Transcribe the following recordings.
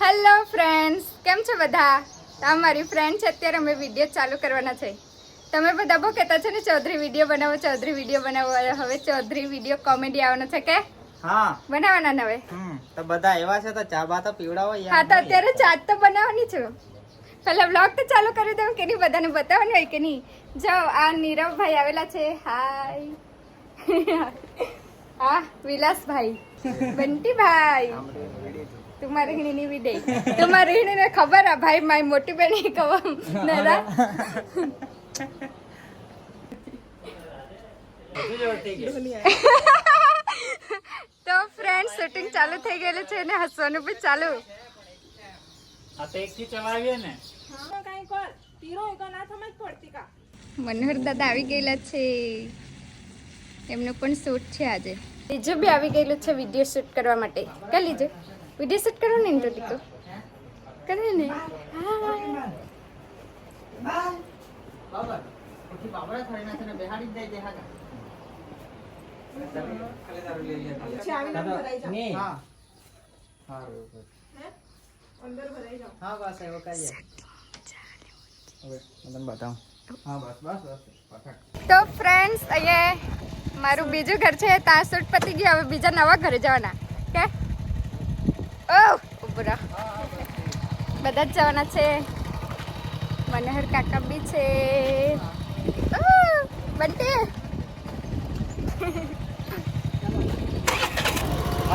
Hello friends કેમ છો બધા? આ મારી ફ્રેન્ડ છે અત્યારે અમે વીડિયો ચાલુ કરવાના છે. તમે બધા બહુ કહેતા છો ને ચૌધરી વીડિયો બનાવો ચૌધરી વીડિયો બનાવો. હવે ચૌધરી વીડિયો કોમેડી આવવાનો છે કે? હા. બનાવવાના ને હવે? હમ તો બધા એવા છે તો ચા બા તો પીવડાવો યાર હા તો અત્યારે ચા તો બનાવવાની છું. પહેલા બ્લોગ તો ચાલુ કરી દઉં કે નહીં બધાને બતાવવાનું હોય કે નહીં? જો આ નીરવભાઈ આવેલા છે. હાય આ વિલાસભાઈ. બંટીભાઈ. તમારી હિણી ની વિડે તમારી હિણી ને ખબર આ ભાઈ માય મોટી બેન એ નરા. તો ફ્રેન્ડ શૂટિંગ ચાલુ થઈ ગયેલું છે ને હસવાનું પણ ચાલુ. આ મનોહર દાદા આવી ગયેલા છે. એમનો પણ શૂટ છે આજે. બીજું બી આવી ગયેલું છે વીડિયો શૂટ કરવા માટે. કરી લીજો? વીડિયો શૂટ કરો ને તો ટીકો કરે ને બાબર પછી બાબરા થોડી ના છે બેહાડી જ જાય દેહા નહીં હા હા બસ એવો કહીએ હવે તમને બતાવું હા બસ બસ બસ તો ફ્રેન્ડ્સ અહીંયા મારું બીજું ઘર છે ત્યાં શૂટ પતી ગયું હવે બીજા નવા ઘરે જવાના કે ઓ ઉભરા. બધા જ જવાના છે. મનોહર કાકા બી છે. ઉહ,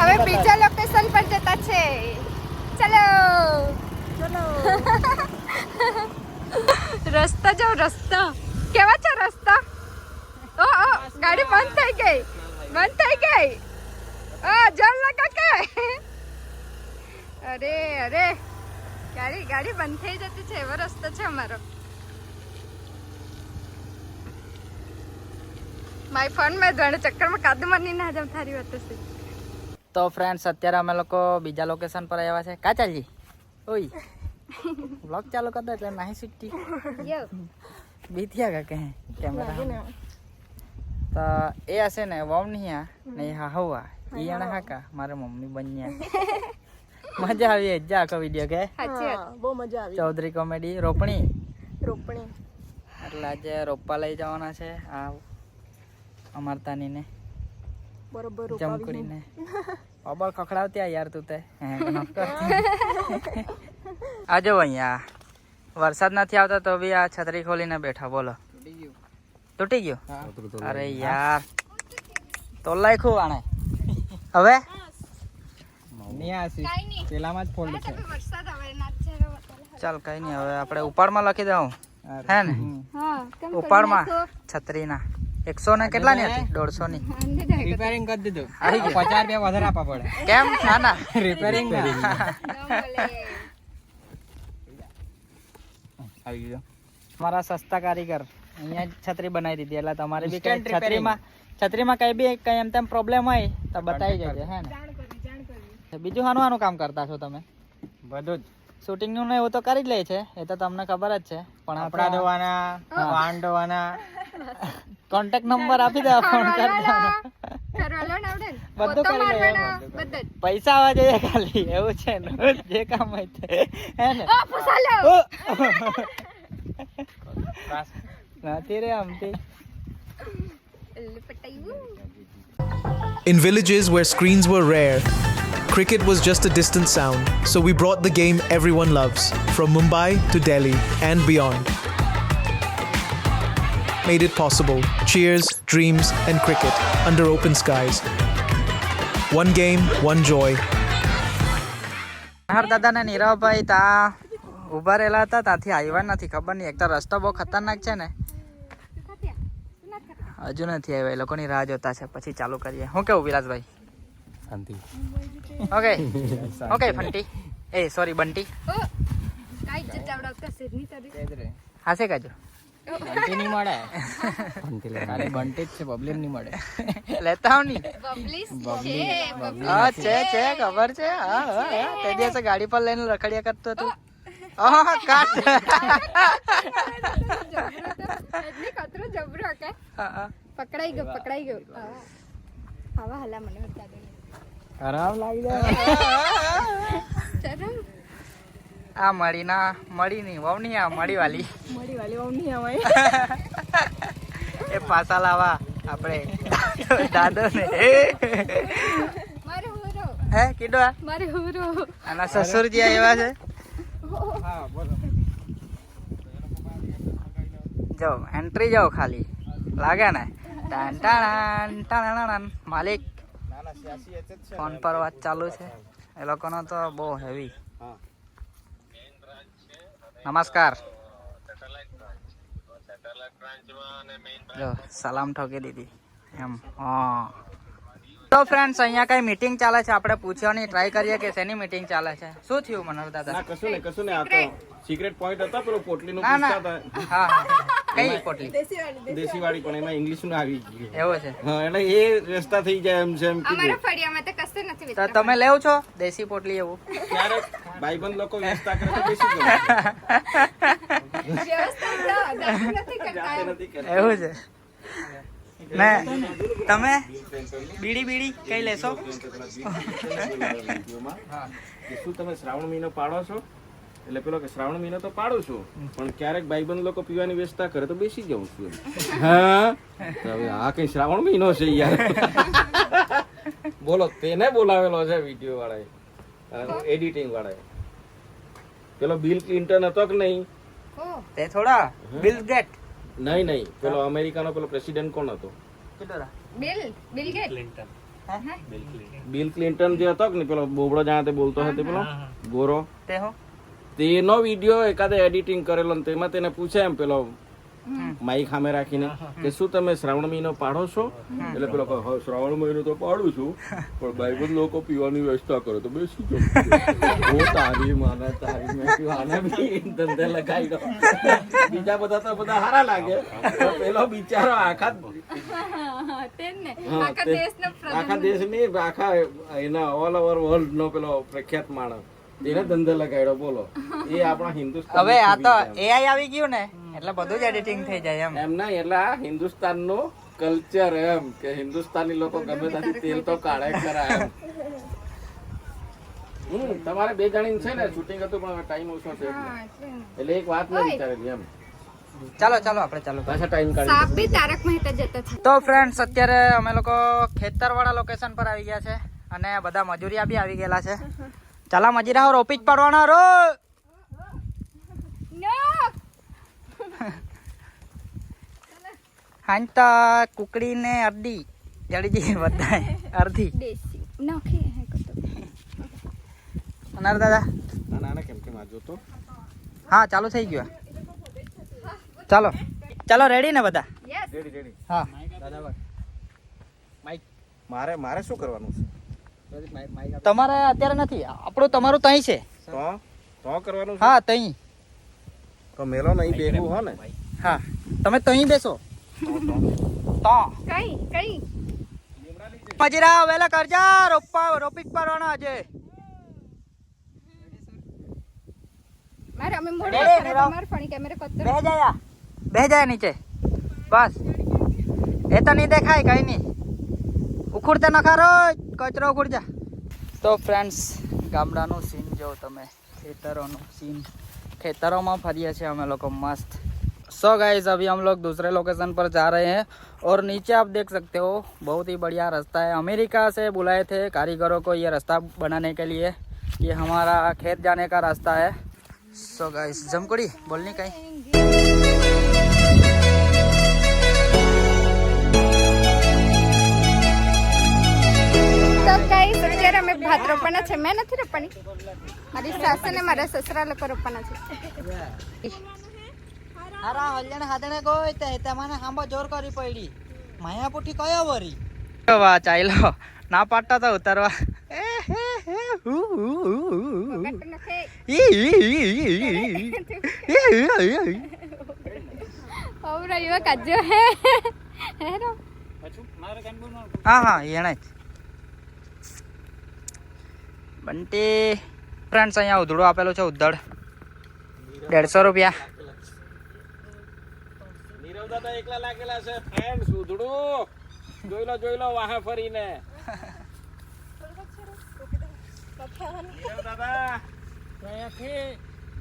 હવે બીજા લોકેશન પર જતા છે. ચલો. રસ્તા જાઓ રસ્તા. કેવા છે રસ્તા? ઓ ઓ ગાડી બંધ થઈ ગઈ. બંધ થઈ ગઈ. ઓ જલ લગા કે અરે અરે. ગાડી ગાડી બંધ થઈ જતી છે. એવો રસ્તો છે અમારો. માય ફોન મેં ધોણે ચક્કરમાં કાદુ મરની ના જમ થારી વાત છે તો ફ્રેન્ડ્સ અત્યારે અમે લોકો બીજા લોકેશન પર આવ્યા છે. કા ચાલજી? ઓય. બ્લોગ ચાલુ કરતો એટલે નાહી સુટી યો બીતિયા કા કહે કેમેરા તો એ હશે ને વમ નહીં આ નહીં હા હા હવા ઈ હા કા મારા મમ્મી બન્યા. મજા આવી જ આખો વીડિયો કે સાચી વાત. બહુ મજા આવી. ચૌધરી કોમેડી રોપણી? રોપણી. એટલે આજે રોપા લઈ જવાના છે આ અમરતાનીને. બરોબર રોપાવી જમકડીને અબળ ખખડાવતી આ યાર તું તે. હે, નોક કરતી. આ જો અહીંયા વરસાદ નથી આવતો તો બી આ છત્રી ખોલીને બેઠા બોલો. તૂટી ગયું? અરે યાર તો લખું આણે. હવે? પેલામાં જ ફોલ્ડ છે. ચાલ. કઈ નહીં હવે આપણે ઉપાડમાં લખી દઉં. હે ને? ઉપાડમાં. છત્રીના. એકસો ને કેટલા ની હતી? દોઢસો ની. રિપેરિંગ કરી દીધું. આવી ગયું. પચાસ રૂપિયા વધારે આપવા પડે. કેમ? ના ના રિપેરિંગ આવી ગયો. મારા સસ્તા કારીગર. અહીંયા છત્રી બનાવી દીધી. એટલે તમારે બી કઈ છત્રીમાં છત્રીમાં કઈ બી કઈ એમ તેમ પ્રોબ્લેમ હોય તો બતાવી જજો હે ને? બીજું હાનું હાનું કામ કરતા છો તમે? બધું જ. શૂટિંગનું એવું તો કરી જ લે છે એ તો તમને ખબર જ છે. પણ આપણા ધોવાના વાન ધોવાના. કોન્ટેક્ટ નંબર આપી દે ફોન? બધું કરી લે. પૈસા આવવા જોઈએ ખાલી એવું છે ને જે કામ હોય તે. હે ને! નથી રે આમથી. In villages where screens were rare, cricket was just a distant sound, so we brought the game everyone loves, from Mumbai to Delhi and beyond. Made it possible. Cheers, dreams, and cricket under open skies. One game, one joy. હર દાદા ને નીરવભાઈ તા ઉભા રહેલા હતા ત્યાંથી આવ્યા નથી ખબર નહીં એક તો રસ્તો બહુ ખતરનાક છે ને હજુ નથી આવ્યા એ લોકોની રાહ જોતા છે પછી ચાલુ કરીએ હું કેવું વિલાસભાઈ ઓકે ઓકે ફંટી એ સોરી બંટી. હાસે કાજો બંટી નહીં મળે. ખાલી બંટી જ છે પબ્લિક નહીં મળે. લેતા આવની છે, હા છે છે ખબર છે. હા હા. તે દિવસે ગાડી પર લઈને રખડ્યા કરતો તું આહ, કાટ એટલે કતરો જબરો કે હા, હા. પકડાઈ ગયો પકડાઈ ગયો. હા. આવા હલા મને હતા ખરાબ લાગી જાય. આ મળી ના મળી નહીં વહુ નહીં આ મળી વાલી મળી વાલી નહીં આવે એ પાછા લાવા આપણે દાદો ને મારે હે કીધો આ? મારે હુરો. આના સસુરજી એવા છે? હા બોલો. જાઓ એન્ટ્રી જાઓ ખાલી. લાગે ને? ટાન ટાણાન, ટાણાણાન. માલિક. ફોન પર વાત ચાલુ છે. એ લોકોનો તો બહુ હેવી નમસ્કાર. જો સલામ ઠોકી દીધી. એમ હા. તો ફ્રેન્ડ્સ અહીંયા કઈ મીટિંગ ચાલે છે? આપણે પૂછવાની ટ્રાય કરીએ કે શેની મીટિંગ ચાલે છે? શું થયું મનોહર દાદા? કશું નહીં કશું નહીં. આ તો સિક્રેટ પોઈન્ટ હતા પેલો પોટલીનું પૂછતા હતા. હા હા. કઈ પોટલી દેશી વાળી પણ એમાં ઇંગ્લિશનું આવી ગયું. એવો છે? હા એટલે એ રસ્તા થઈ જાય એમ છે એમ અમારા કીધું ફળિયામાં તો કશું નથી તો તમે લેવ છો દેશી પોટલી એવું? ક્યારેક ભાઈબંધ લોકો વ્યવસ્થા કરે તો દેશી કરતા. એવું છે? ને તમે બીડી બીડી કઈ લેશો? શું તમે શ્રાવણ મહિનો પાડો છો? એટલે પેલો કે શ્રાવણ મહિનો તો પાડું છું પણ ક્યારેક ભાઈબંધ લોકો પીવાની વ્યવસ્થા કરે તો બેસી જાઉં છું હા? હવે આ કઈ શ્રાવણ મહિનો છે યાર. બોલો તેને બોલાવેલો છે વીડિયો વાળાએ એડિટિંગ વાળાએ. પેલો બિલ ક્લિન્ટન હતો કે નહીં? તે થોડા? Bill gate? નહીં નહીં. પેલો અમેરિકાનો પેલો પ્રેસિડેન્ટ કોણ હતો? Bill Bill gate. Bill Clinton. જે હતો કે ને પેલો બોબડો જાણે બોલતો હતો પેલો? ગોરો? તે હો? તેનો વીડિયો એકાદે એડિટિંગ કરેલો ને તેમાં તેને પૂછે એમ પેલો માઈક સામે રાખીને કે શું તમે શ્રાવણ મહિનો પાડો છો? એટલે પેલો કહે, "હા, શ્રાવણ મહિનો તો પાડું છું પણ બાઇબલ લોકો પીવાની વ્યવસ્થા કરે તો બેસી જો હું તારી માને તારી મેં કીધું, આને બી ધંધે લગાવી દો બીજા બધા તો બધા સારા લાગે. પેલો બિચારો આખા આખા દેશ ને હા, તે- આખા દેશની આખા એના ઓલ ઓવર વર્લ્ડ નો પેલો પ્રખ્યાત માણસ. એને ધંધો લગાડ્યો બોલો. એ આપણા હિન્દુસ્તાન હવે આ તો એઆઈ આવી ગયું ને એટલે બધું જ એડિટિંગ થઈ જાય એમ. એમ ના એટલે આ હિન્દુસ્તાનનું કલ્ચર એમ કે હિન્દુસ્તાની લોકો ગમે ત્યાંથી તેલ તો કાઢે ખરા એમ. હમ તમારે બે જણી છે ને શૂટિંગ હતું પણ ટાઈમ ઓછો છે એટલે. હા, એટલે. ને. એટલે એક વાત નહીં વિચારેલી એમ. ચાલો ચાલો આપણે ચાલો. પાછા ટાઈમ કાઢી સાપ બી તારક મહેતા જતા છે તો ફ્રેન્ડ્સ અત્યારે અમે લોકો ખેતરવાળા લોકેશન પર આવી ગયા છે અને બધા મજૂરિયા બી આવી ગયેલા છે. ચાલા મજીરા રોપી જ પાડવાના રો નો હાંતા કુકડી ને અડધી જડીજી બધા અડધી દેશી. નોખી હે કતો. અનાર દાદા. હા ચાલુ થઈ ગયું. ચાલો. ચાલો રેડી ને બધા? યસ રેડી રેડી હા. મારે મારે શું કરવાનું છે? તમારે અત્યારે નથી. આપણું તમારું તઈ છે. તો? તો કરવાનું હા તઈ તો મેલો નહીં બેહું હો ને. હા. તમે તઈ બેસો. તો. કઈ કઈ? પજરા વેલા કરજા. રોપા રોપી પરવાનો આજે. મારે અમે મોડે. અમાર ફણી કેમેરા જાય બેહ જાય નીચે. બસ. એ તો નહીં દેખાય કઈ નહીં. ઉખુડતે નખારો કચરો ઉખુડ જા તો ફ્રેન્ડ્સ ગામડાનું સીન જો તમે ખેતરોનું સીન ખેતરોમાં ફરીએ છીએ અમે લોકો મસ્ત सो गाइस अभी हम लोग दूसरे लोकेशन पर जा रहे हैं और नीचे आप देख सकते हो बहुत ही बढ़िया रास्ता है अमेरिका से बुलाए थे कारीगरों को ये रास्ता बनाने के लिए ये हमारा खेत जाने का रास्ता है सो गाइस जमकुड़ी बोलनी कहीं તો કઈ અત્યારે અમે ભાત રોપવાના છે મેં નથી રોપવાની મારી સાસુ ને મારા સસરા લોકો રોપવાના છે અરે હલ્યાને હાદણે કોઈ તે તમને હાંબો જોર કરી પડી માયા પુઠી કયો વરી વા ચાઈલો ના પાટતા તો ઉતારવા બગાડ નખે. હવરા હે હેરો હા જ બંટી ફ્રેન્ડ્સ અહીંયા ઉધડો આપેલું છે ઉધડ દેડસો રૂપિયા. નીરવ દાદા એકલા લાગેલા છે ફ્રેન્ડ્સ સુધડું જોઈ લો જોઈ લો વાહે ફરીને. નીરવ દાદા અહીંયાથી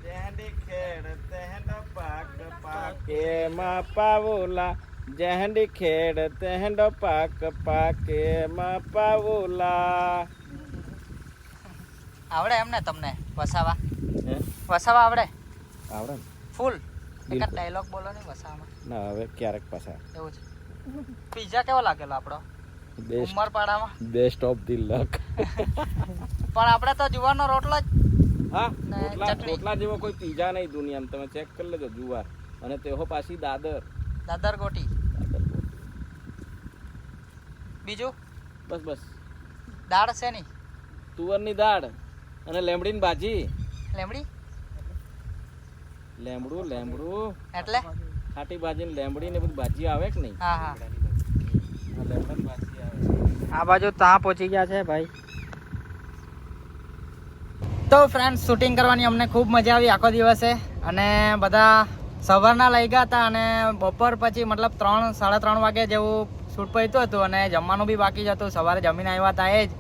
જેહડી ખેડ તેહડો પાક પાકે. માં પાવોલા જેહડી ખેડ તેહડો પાક પાકે. માં પાવુલા. આવડે એમ ને તમને? વસાવા? વસાવા આવડે? આવડે ફૂલ? એક ડાયલોગ બોલો ને વસાવામાં. ના હવે ક્યારેક પાછા. એવું છે. પીઝા કેવો લાગેલો આપણો? બેસ્ટ ઉમરપાડામાં? બેસ્ટ ઓફ ધી લક પણ આપણે તો જુવારનો રોટલો જ હા રોટલા જેવો કોઈ પીઝા નહીં દુનિયામાં. તમે ચેક કરી લેજો જુવાર. અને તેહો પાછી દાદર. દાદર ગોટી. બીજું? બસ બસ. દાળ છે ની તુવરની દાળ. અને લેમડીની ભાજી. લેમડી? લેમડું લેમડું. એટલે? ખાટી ભાજી ને લેમડી ને બધી ભાજી આવે કે નહીં? હા હા. આ લેમડાની ભાજી આવે આ બાજુ ત્યાં પહોંચી ગયા છે ભાઈ. તો ફ્રેન્ડ શૂટિંગ કરવાની અમને ખૂબ મજા આવી આખો દિવસે. અને બધા સવારના લઈ ગયા હતા અને બપોર પછી મતલબ ત્રણ સાડા ત્રણ વાગે જેવું શૂટ પહોંચ્યું હતું અને જમવાનું બી બાકી જ હતું. સવારે જમીને આવ્યા હતા એ જ.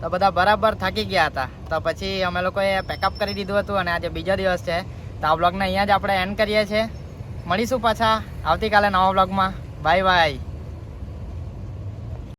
તો બધા બરાબર થાકી ગયા હતા. તો પછી અમે લોકોએ પેકઅપ કરી દીધું હતું અને આજે બીજો દિવસ છે. તો આ બ્લોગને અહીંયા જ આપણે એન્ડ કરીએ છીએ. મળીશું પાછા. આવતીકાલે નવા બ્લોગમાં બાય બાય